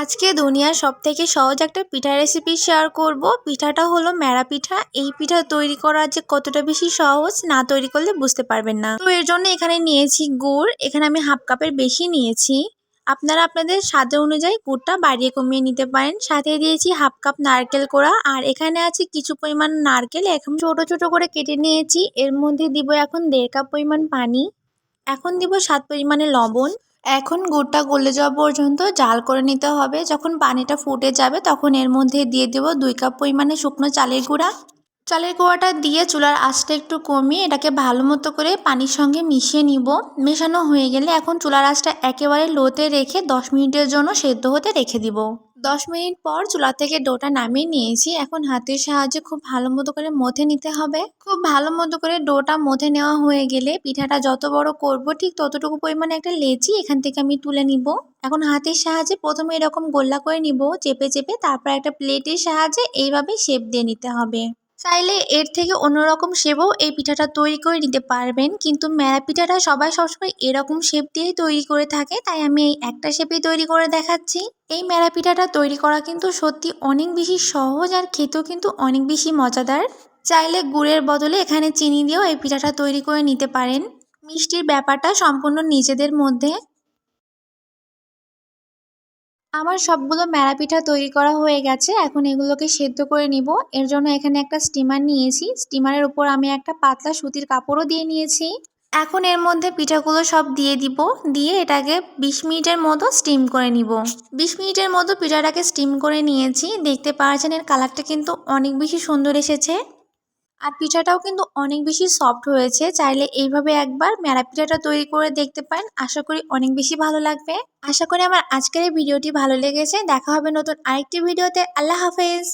আজকে দুনিয়ার সব থেকে সহজ একটা পিঠা রেসিপি শেয়ার করব। পিঠাটা হলো ম্যাড়া পিঠা। এই পিঠা তৈরি করা যে কতটা বেশি সহজ, না তৈরি করলে বুঝতে পারবেন না। তো এর জন্য এখানে নিয়েছি গুড়। এখানে আমি হাফ কাপের বেশি নিয়েছি। আপনারা আপনাদের স্বাদ অনুযায়ী গুড়টা বাড়িয়ে কমিয়ে নিতে পারেন। সাথে দিয়েছি হাফ কাপ নারকেল কোড়া। আর এখানে আছে কিছু পরিমাণ নারকেল। এখন ছোট ছোট করে কেটে নিয়েছি। এর মধ্যে দিব এখন দেড় কাপ পরিমাণ পানি। এখন দিব স্বাদ পরিমাণে লবণ। এখন গুড়টা গলে যাওয়া পর্যন্ত জাল করে নিতে হবে। যখন পানিটা ফুটে যাবে তখন এর মধ্যে দিয়ে দেব দুই কাপ পরিমাণে শুকনো চালের গুঁড়া। চালের গুঁড়াটা দিয়ে চুলার আঁচটা একটু কমিয়ে এটাকে ভালো মতো করে পানির সঙ্গে মিশিয়ে নিব। মেশানো হয়ে গেলে এখন চুলার আঁচটা একেবারে লোতে রেখে দশ মিনিটের জন্য সেদ্ধ হতে রেখে দিব। দশ মিনিট পর চুলা থেকে ডোটা নামিয়ে নিয়েছি। এখন হাতের সাহায্যে খুব ভালো মতো করে মথে নিতে হবে। খুব ভালো মতো করে ডোটা মথে নেওয়া হয়ে গেলে পিঠাটা যত বড় করব, ঠিক ততটুকু পরিমাণে একটা লেচি এখান থেকে আমি তুলে নিব। এখন হাতের সাহায্যে প্রথমে এরকম গোল্লা করে নিব, চেপে চেপে, তারপর একটা প্লেটের সাহায্যে এইভাবে শেপ দিয়ে নিতে হবে। চাইলে এর থেকে অন্যরকম শেপও এই পিঠাটা তৈরি করে নিতে পারবেন। কিন্তু ম্যাড়া পিঠাটা সবাই সবসময় এরকম শেপ দিয়েই তৈরি করে থাকে, তাই আমি এই একটা শেপেই তৈরি করে দেখাচ্ছি। এই ম্যাড়া পিঠাটা তৈরি করা কিন্তু সত্যি অনেক বেশি সহজ আর খেতেও কিন্তু অনেক বেশি মজাদার। চাইলে গুড়ের বদলে এখানে চিনি দিয়েও এই পিঠাটা তৈরি করে নিতে পারেন। মিষ্টির ব্যাপারটা সম্পূর্ণ নিজেদের মধ্যে। আমার সবগুলো ম্যাড়া পিঠা তৈরি করা হয়ে গেছে, এখন এগুলোকে সেদ্ধ করে নিব। এর জন্য এখানে একটা স্টিমার নিয়েছি। স্টিমারের উপর আমি একটা পাতলা সুতির কাপড়ও দিয়ে নিয়েছি। এখন এর মধ্যে পিঠাগুলো সব দিয়ে দিব। দিয়ে এটাকে বিশ মিনিটের মতো স্টিম করে নিব। বিশ মিনিটের মতো পিঠাটাকে স্টিম করে নিয়েছি। দেখতে পাচ্ছেন এর কালারটা কিন্তু অনেক বেশি সুন্দর এসেছে। আর পিঠাটাও কিন্তু অনেক বেশি সফট হয়েছে। চাইলে এইভাবে একবার মেরা পিঠাটা তৈরি করে দেখতে পারেন। আশা করি অনেক বেশি ভালো লাগবে। আশা করি আমার আজকের এই ভিডিওটি ভালো লেগেছে। দেখা হবে নতুন আরেকটি ভিডিওতে। আল্লাহ হাফেজ।